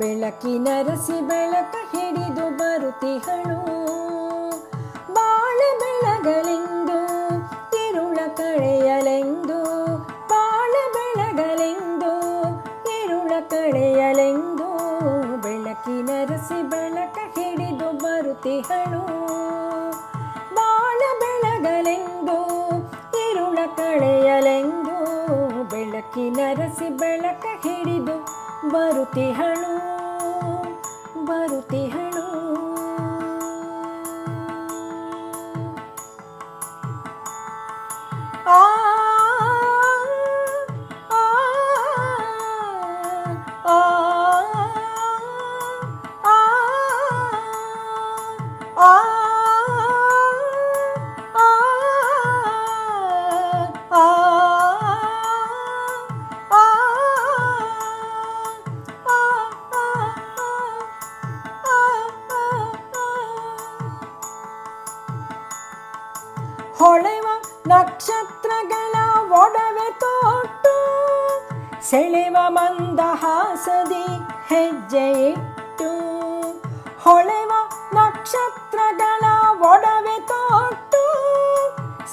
ಬೆಳಕಿನರಸಿ ಬೆಳಕ ಹಿಡಿದು ಬರುತ್ತಿಹಳು. ಸೆಳೆವ ಮಂದಹಾಸದಿ ಹೆಜ್ಜೆ ಇಟ್ಟು ಹೊಳೆವ ನಕ್ಷತ್ರಗಳ ಒಡವೆ ತೊಟ್ಟು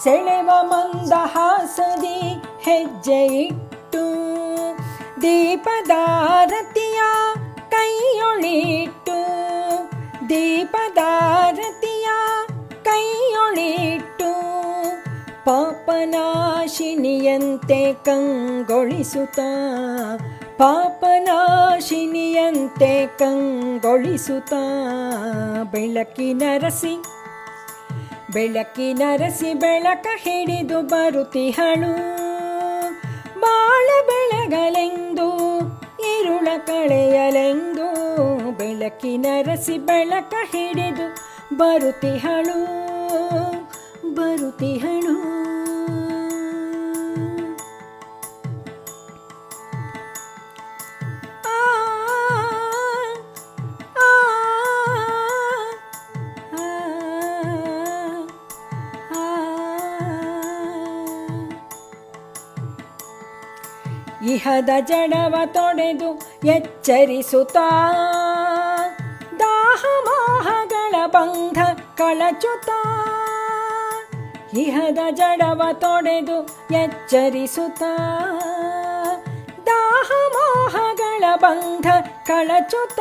ಸೆಳೆವ ಮಂದಹಾಸದಿ ಹೆಜ್ಜೆ ಇಟ್ಟು ದೀಪದಾರತಿಯ ಕೈಯೊಳಿಟ್ಟು ದೀಪದಾರತಿಯ ಪಾಪನಾಶಿನಿಯಂತೆ ಕಂಗೊಳಿಸುತ್ತ ಪಾಪನಾಶಿನಿಯಂತೆ ಕಂಗೊಳಿಸುತ್ತ ಬೆಳಕಿನರಸಿ ಬೆಳಕಿನರಸಿ ಬೆಳಕ ಹಿಡಿದು ಬರುತ್ತಿಹಳು. ಬಾಳ ಬೆಳಗಲೆಂದು, ಇರುಳ ಕಳೆಯಲೆಂದು ಬೆಳಕಿನರಸಿ ಬೆಳಕ ಹಿಡಿದು ಬರುತ್ತಿಹಳು. ಬರುತ್ತಿಹಳು. ಇಹದ ಜಡವ ತೊಡೆದು ಎಚ್ಚರಿಸುತ್ತಾ? ದಾಹ ಮೋಹಗಳ ಬಂಧ ಕಳಚುತ್ತ? ಇಹದ ಜಡವ ತೊಡೆದು ಎಚ್ಚರಿಸುತ್ತ? ದಾಹ ಮೋಹಗಳ ಬಂಧ ಕಳಚುತ್ತ?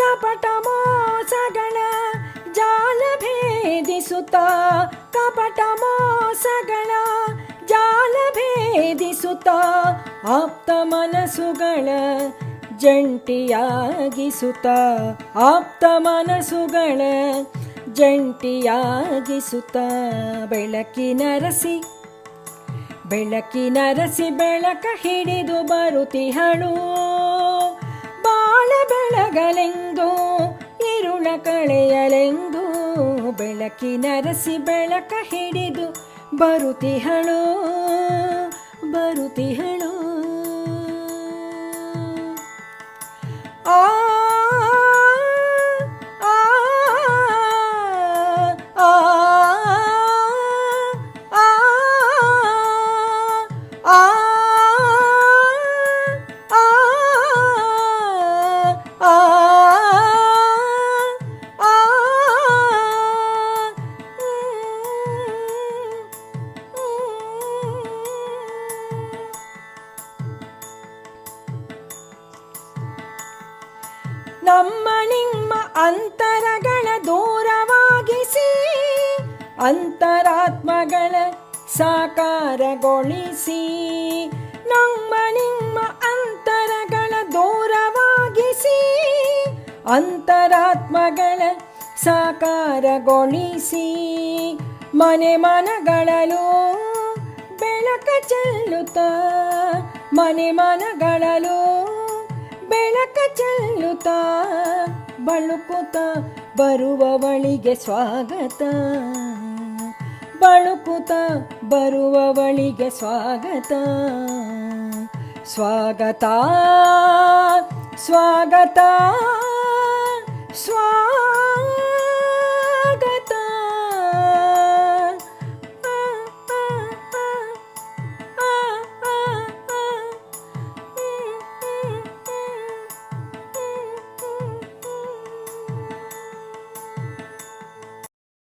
ಕಪಟ ಮೋಸಗಳ ಜಾಲ ಭೇದಿಸುತ್ತ? ಕಪಟ ಮೋಸಗಳ ಭೇದಿಸುತ್ತ ಆಪ್ತ ಮನಸ್ಸುಗಳ ಜಂಟಿಯಾಗಿಸುತ್ತ, ಆಪ್ತ ಮನಸ್ಸುಗಳ ನರಸಿ, ಬೆಳಕಿ ನರಸಿ ಬೆಳಕ ಹಿಡಿದು ಬರುತ್ತಿಹಳು. ಬಾಳ ಬೆಳಗಲೆಂದು, ಇರುಳ ಕಳೆಯಲೆಂದು ಬೆಳಕಿನರಸಿ ಬೆಳಕ ಹಿಡಿದು ಬರುತ್ತಿಹಳು. ಬರುತ್ತಿಹಳು ನಮ್ಮ ನಿಮ್ಮ ಅಂತರಗಳ ದೂರವಾಗಿಸಿ ಅಂತರಾತ್ಮಗಳ ಸಾಕಾರಗೊಳಿಸಿ ನಮ್ಮ ನಿಮ್ಮ ಅಂತರಗಳ ದೂರವಾಗಿಸಿ ಅಂತರಾತ್ಮಗಳ ಸಾಕಾರಗೊಳಿಸಿ ಮನೆ ಮನಗಳಲು ಬೆಳಕ ಚೆಲ್ಲುತ್ತ ಮನೆ ಮನಗಳಲು ಬೆಳಕ ಚೆಲ್ಲುತ್ತಾ ಬಳುಕುತ್ತ ಬರುವವಳಿಗೆ ಸ್ವಾಗತ. ಬಳುಕುತ್ತ ಬರುವವಳಿಗೆ ಸ್ವಾಗತ. ಸ್ವಾಗತ ಸ್ವಾಗತ ಸ್ವಾಗತ